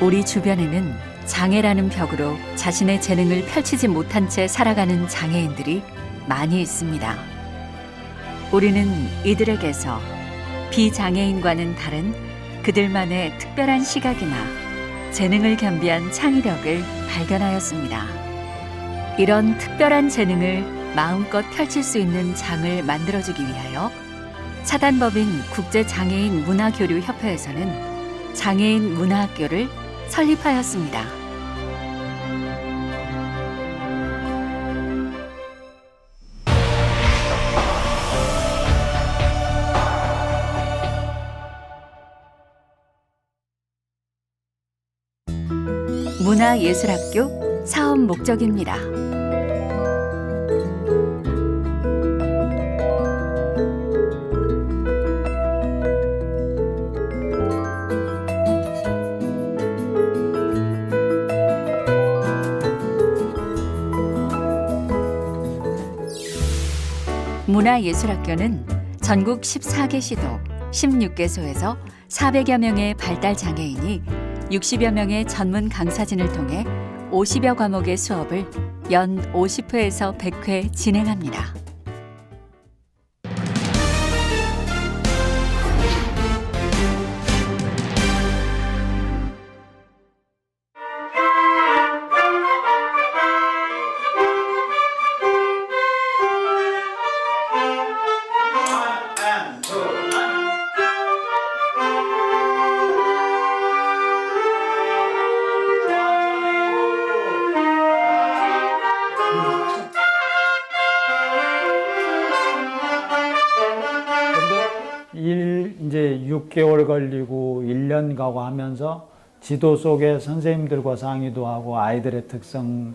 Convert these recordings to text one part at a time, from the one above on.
우리 주변에는 장애라는 벽으로 자신의 재능을 펼치지 못한 채 살아가는 장애인들이 많이 있습니다. 우리는 이들에게서 비장애인과는 다른 그들만의 특별한 시각이나 재능을 겸비한 창의력을 발견하였습니다. 이런 특별한 재능을 마음껏 펼칠 수 있는 장을 만들어주기 위하여 사단법인 국제장애인 문화교류협회에서는 장애인 문화학교를 설립하였습니다. 문화예술학교 사업 목적입니다. 문화예술학교는 전국 14개 시도 16개소에서 400여 명의 발달 장애인이 60여 명의 전문 강사진을 통해 50여 과목의 수업을 연 50회에서 100회 진행합니다. 6개월 걸리고 1년 가고 하면서 지도 속에 선생님들과 상의도 하고 아이들의 특성을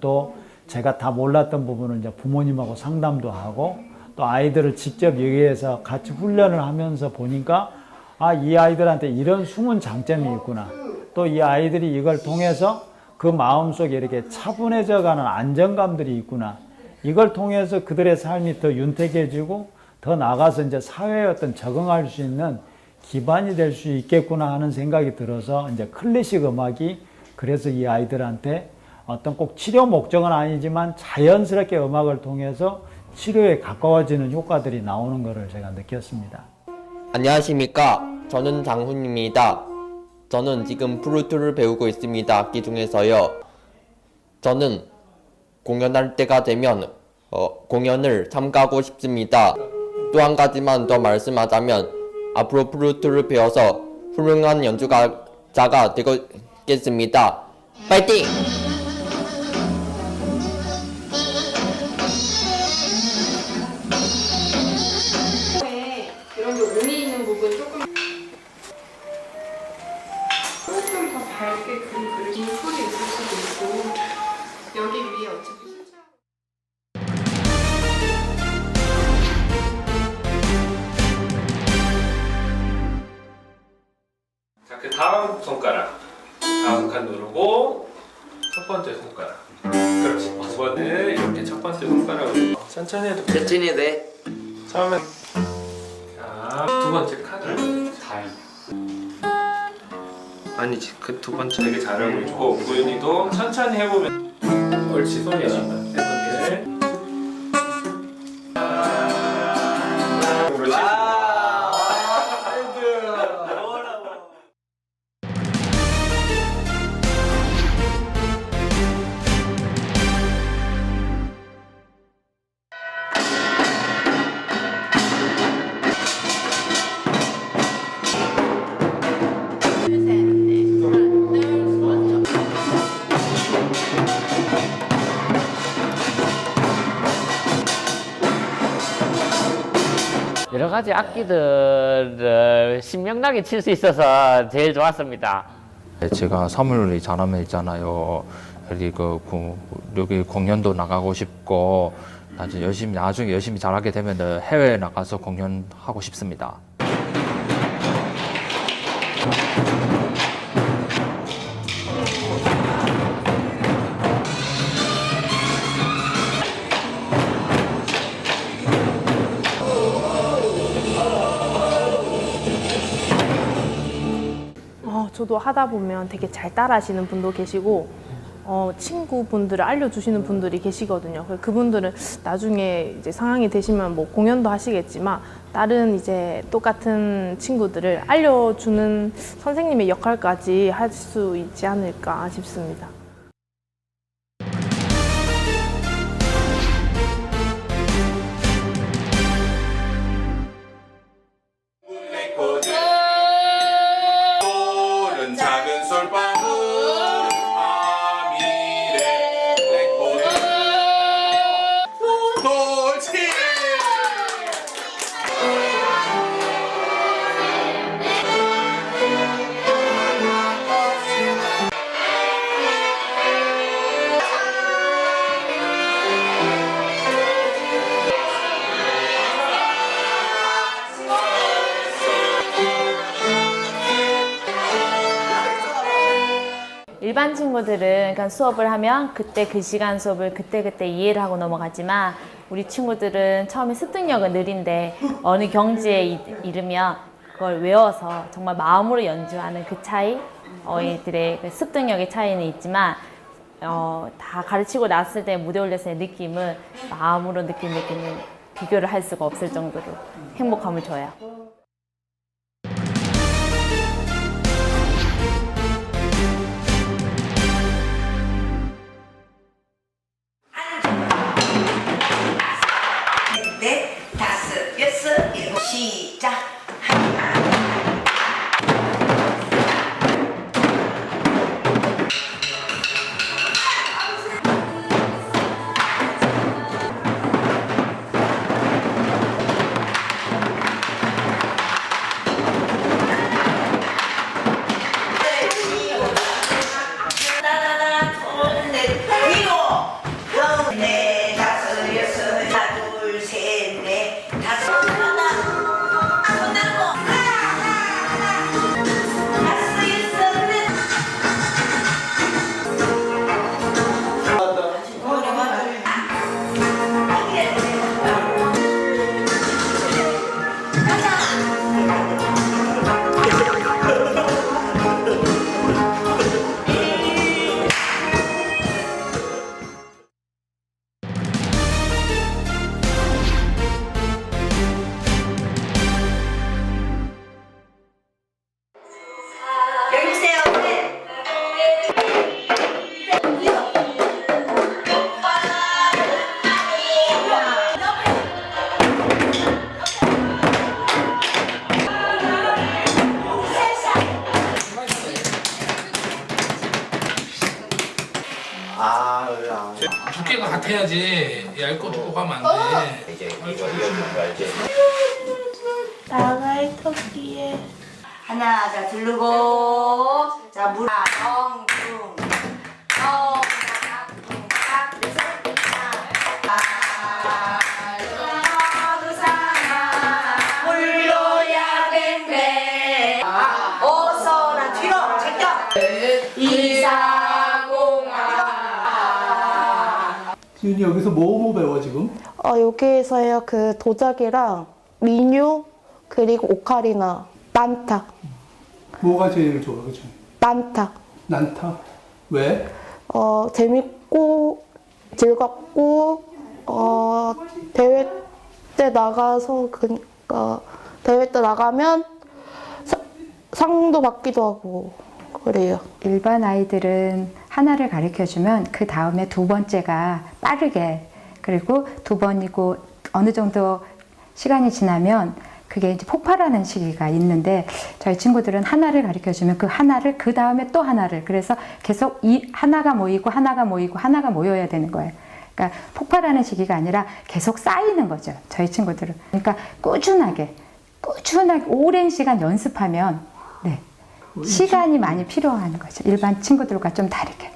또 제가 다 몰랐던 부분을 이제 부모님하고 상담도 하고 또 아이들을 직접 여기에서 같이 훈련을 하면서 보니까 아, 이 아이들한테 이런 숨은 장점이 있구나. 또 이 아이들이 이걸 통해서 그 마음속에 이렇게 차분해져 가는 안정감들이 있구나. 이걸 통해서 그들의 삶이 더 윤택해지고 더 나가서 이제 사회에 어떤 적응할 수 있는 기반이 될 수 있겠구나 하는 생각이 들어서 이제 클래식 음악이 그래서 이 아이들한테 어떤 꼭 치료 목적은 아니지만 자연스럽게 음악을 통해서 치료에 가까워지는 효과들이 나오는 것을 제가 느꼈습니다. 안녕하십니까. 저는 장훈입니다. 저는 지금 플루트를 배우고 있습니다. 악기 중에서요. 저는 공연할 때가 되면 어, 공연을 참가하고 싶습니다. 또 한 가지만 더 말씀하자면 앞으로 플루트를 배워서 훌륭한 연주가자가 되겠습니다. 파이팅! 밝게 그림 소리 있을 수도 있고 여기 위에 어차피 천천히 해도 돼. 천천히 돼. 처음에 자, 두 번째 칸을 다이. 아니지. 그 두 번째 되게 잘하고 있고 구윤이도 천천히 해보면 옳지. 손이 나온다. 여러 가지 악기들을 신명나게 칠 수 있어서 제일 좋았습니다. 제가 사물놀이 잘하면 있잖아요. 여기 그 구- 여기 공연도 나가고 싶고 나중에 열심히 나중에 열심히 잘하게 되면 해외에 나가서 공연하고 싶습니다. 저도 하다 보면 되게 잘 따라하시는 분도 계시고 어, 친구분들을 알려주시는 분들이 계시거든요. 그분들은 나중에 이제 상황이 되시면 뭐 공연도 하시겠지만 다른 이제 똑같은 친구들을 알려주는 선생님의 역할까지 할 수 있지 않을까 싶습니다. 일반 친구들은 그러니까 수업을 하면 그때 그 시간 수업을 그때 그때 이해를 하고 넘어가지만 우리 친구들은 처음에 습득력은 느린데 어느 경지에 이- 이르면 그걸 외워서 정말 마음으로 연주하는 그 차이 어이들의 그 습득력의 차이는 있지만 어, 다 가르치고 났을 때 무대 올렸을 때 느낌은 마음으로 느낀 느낌은 비교를 할 수가 없을 정도로 행복함을 줘요. 나갈 토끼에. 하나 자 두르고. 자물. 엉뚱 물로야 뱅뱅 어서라 뒤로 제껴 이사공아 지훈이 여기서 뭐뭐 배워 지금? 어, 여기에서요 그 도자기랑 민요 그리고 오카리나 난타 뭐가 제일 좋아, 그치? 난타 난타. 왜? 어, 재밌고 즐겁고 어, 대회 때 나가서 그니까 대회 때 나가면 사- 상도 받기도 하고 그래요. 일반 아이들은 하나를 가르쳐 주면 그 다음에 두 번째가 빠르게 그리고 두 번이고 어느 정도 시간이 지나면 그게 이제 폭발하는 시기가 있는데 저희 친구들은 하나를 가르쳐 주면 그 하나를 그 다음에 또 하나를 그래서 계속 이 하나가 모이고 하나가 모이고 하나가 모여야 되는 거예요. 그러니까 폭발하는 시기가 아니라 계속 쌓이는 거죠. 저희 친구들은. 그러니까 꾸준하게 꾸준하게 오랜 시간 연습하면 네. 시간이 많이 필요한 거죠. 일반 친구들과 좀 다르게.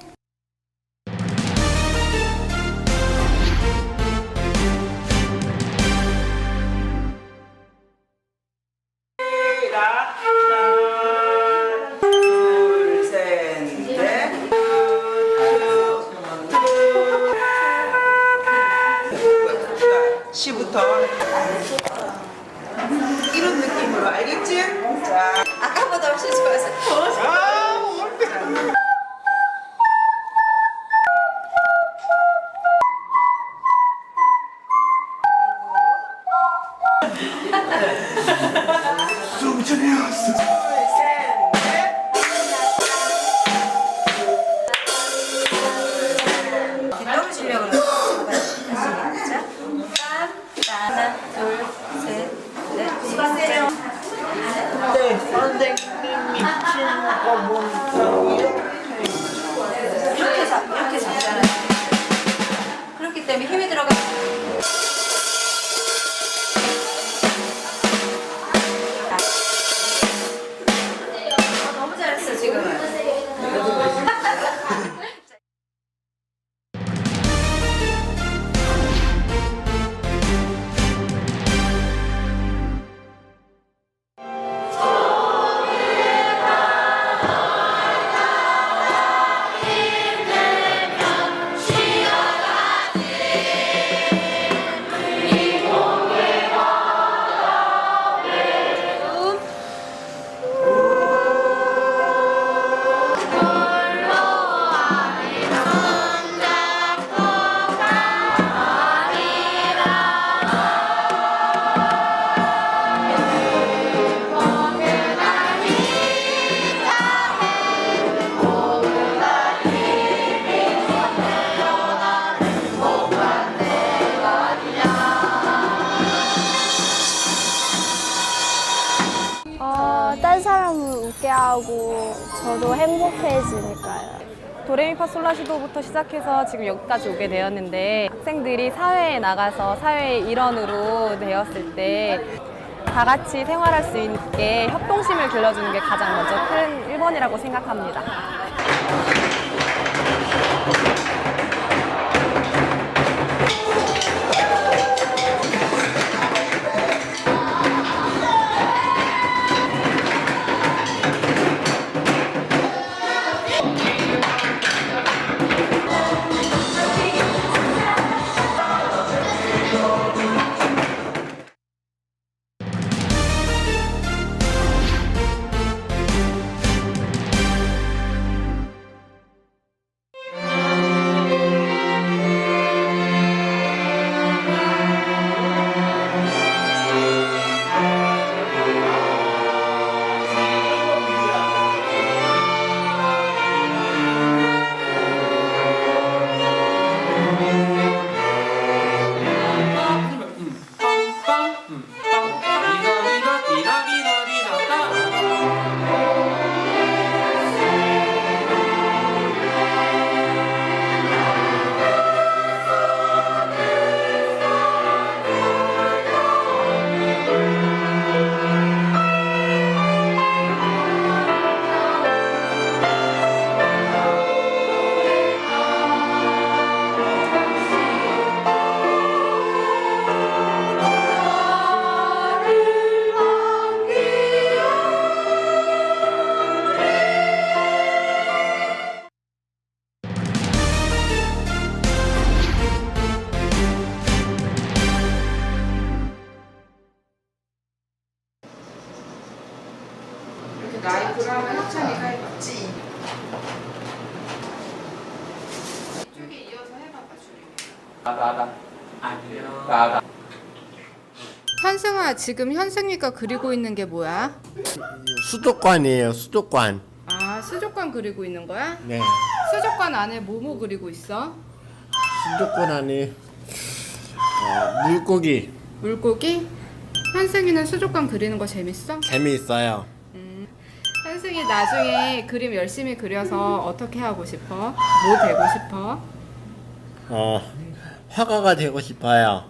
하고 저도 행복해지니까요. 도레미파솔라시도부터 시작해서 지금 여기까지 오게 되었는데 학생들이 사회에 나가서 사회의 일원으로 되었을 때 다 같이 생활할 수 있게 협동심을 길러주는 게 가장 먼저 큰 1번이라고 생각합니다. 아 지금 현승이가 그리고 있는 게 뭐야? 수족관이에요, 수족관. 아 수족관 그리고 있는 거야? 네. 수족관 안에 뭐뭐 그리고 있어? 수족관 안에 어, 물고기 물고기? 현승이는 수족관 그리는 거 재밌어? 재미있어요. 현승이 나중에 그림 열심히 그려서 어떻게 하고 싶어? 뭐 되고 싶어? 어, 화가가 되고 싶어요.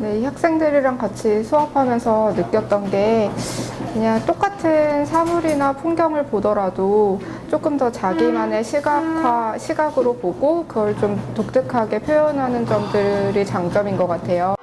네, 이 학생들이랑 같이 수업하면서 느꼈던 게 그냥 똑같은 사물이나 풍경을 보더라도 조금 더 자기만의 시각화, 시각으로 보고 그걸 좀 독특하게 표현하는 점들이 장점인 것 같아요.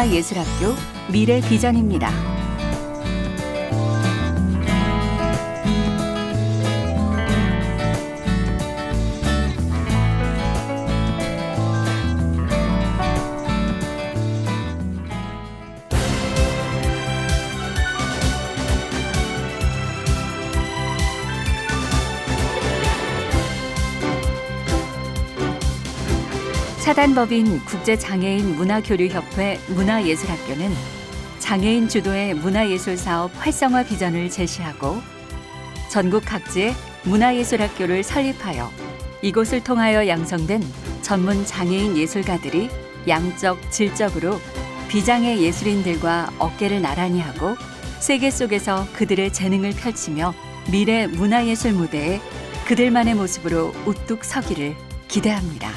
문화예술학교 미래 비전입니다. 사단법인 국제장애인 문화교류협회 문화예술학교는 장애인 주도의 문화예술 사업 활성화 비전을 제시하고 전국 각지에 문화예술학교를 설립하여 이곳을 통하여 양성된 전문 장애인 예술가들이 양적, 질적으로 비장애 예술인들과 어깨를 나란히 하고 세계 속에서 그들의 재능을 펼치며 미래 문화예술 무대에 그들만의 모습으로 우뚝 서기를 기대합니다.